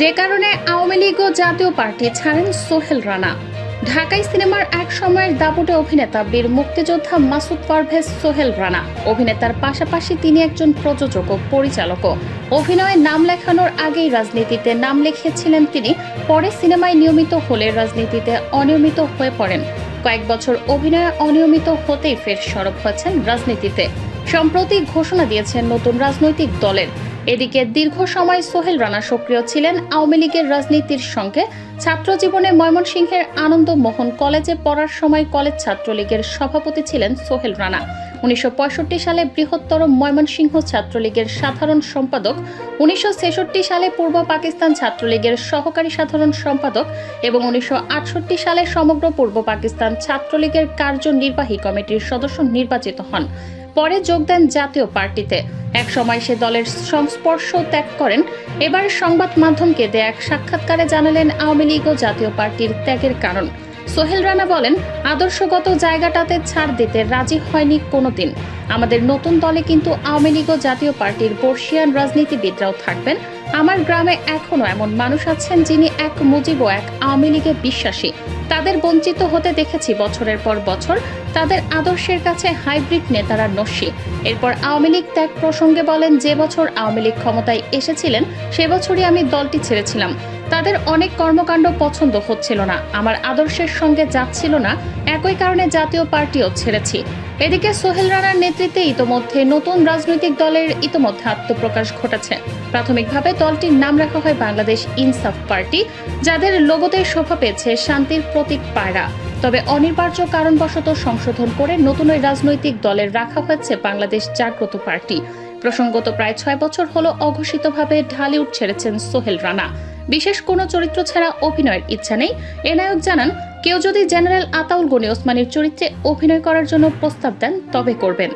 যে কারণে আওয়ামী লীগ ও জাতীয় পার্টি ছাড়েন সোহেল রানা। ঢাকাই সিনেমার এক সময়ের দাপুটে অভিনেতা বীর মুক্তিযোদ্ধা মাসুদ পারভেজ সোহেল রানা। অভিনেতার পাশাপাশি তিনি একজন প্রযোজক ও পরিচালকও অভিনয়ে নাম লেখানোর আগেই রাজনীতিতে নাম লিখিয়েছিলেন তিনি, পরে সিনেমায় নিয়মিত হলে রাজনীতিতে অনিয়মিত হয়ে পড়েন। কয়েক বছর অভিনয়ে অনিয়মিত হতেই ফের সরব হয়েছেন রাজনীতিতে। সম্প্রতি ঘোষণা দিয়েছেন নতুন রাজনৈতিক দলের। এদিকে দীর্ঘ সময় সোহেল রানা সক্রিয় ছিলেন আওয়ামী লীগের রাজনীতির সঙ্গে। ছাত্র জীবনে ময়মনসিংহের আনন্দ মোহন কলেজে পড়ার সময় কলেজ ছাত্রলীগের সভাপতি ছিলেন সোহেল রানা। উনিশশো পঁয়ষট্টি সালে বৃহত্তর ময়মনসিংহ ছাত্রলীগের সাধারণ সম্পাদক, উনিশশো ছেষট্টি সালে পূর্ব পাকিস্তান ছাত্রলীগের সহকারী সাধারণ সম্পাদক এবং উনিশশো আটষট্টি সালে সমগ্র পূর্ব পাকিস্তান ছাত্রলীগের কার্যনির্বাহী কমিটির সদস্য নির্বাচিত হন। পরে যোগ দেন জাতীয় পার্টিতে। এক সময় সে দলের সংস্পর্শ ত্যাগ করেন। এবার সংবাদ মাধ্যমকে দেয়া এক সাক্ষাৎকারে জানালেন আওয়ামী লীগ ও জাতীয় পার্টির ত্যাগের কারণ। সোহেল রানা বলেন, আদর্শগত জায়গাটাতে ছাড় দিতে রাজি হয়নি কোনোদিন। আমাদের নতুন দলে কিন্তু আওয়ামী লীগ জাতীয় পার্টির বর্ষিয়ান রাজনীতিবিদরাও থাকবেন। আমার গ্রামে এখনও এমন মানুষ আছেন যিনি এক মুজিব ও এক আওয়ামী লীগে বিশ্বাসী। তাদের বঞ্চিত হতে দেখেছি বছরের পর বছর। তাদের আদর্শের কাছে হাইব্রিড নেতারা নস্যি। এরপর আওয়ামী লীগ ত্যাগ প্রসঙ্গে বলেন, যে বছর আওয়ামী লীগ ক্ষমতায় এসেছিলেন, সে বছরই আমি দলটি ছেড়েছিলাম। তাদের অনেক কর্মকাণ্ড পছন্দ হচ্ছিল না। আমার আদর্শের সঙ্গে যাচ্ছিল না, একই কারণে জাতীয় পার্টিও ছেড়েছি। এদিকে সোহেল রানার নেতৃত্বে ইতোমধ্যে নতুন রাজনৈতিক দলের ইতোমধ্যে আত্মপ্রকাশ ঘটেছে। প্রাথমিকভাবে দলটির নাম রাখা হয় বাংলাদেশ ইনসাফ পার্টি, যাদের লোগোতে শোভা পেয়েছে শান্তির প্রতীক পায়রা। তবে অনিবার্য কারণবশত সংশোধন করে নতুন ওই রাজনৈতিক দলের রাখা হয়েছে বাংলাদেশ জাগ্রত পার্টি। প্রসঙ্গত প্রায় ছয় বছর হলো অঘোষিতভাবে ঢালিউড ছেড়েছেন সোহেল রানা। বিশেষ কোনো চরিত্র ছাড়া অভিনয়ের ইচ্ছা নেই। এ নায়ক জানান, কেউ যদি জেনারেল আতাউল গনি ওসমানের চরিত্রে অভিনয় করার জন্য প্রস্তাব দেন, তবে করবেন।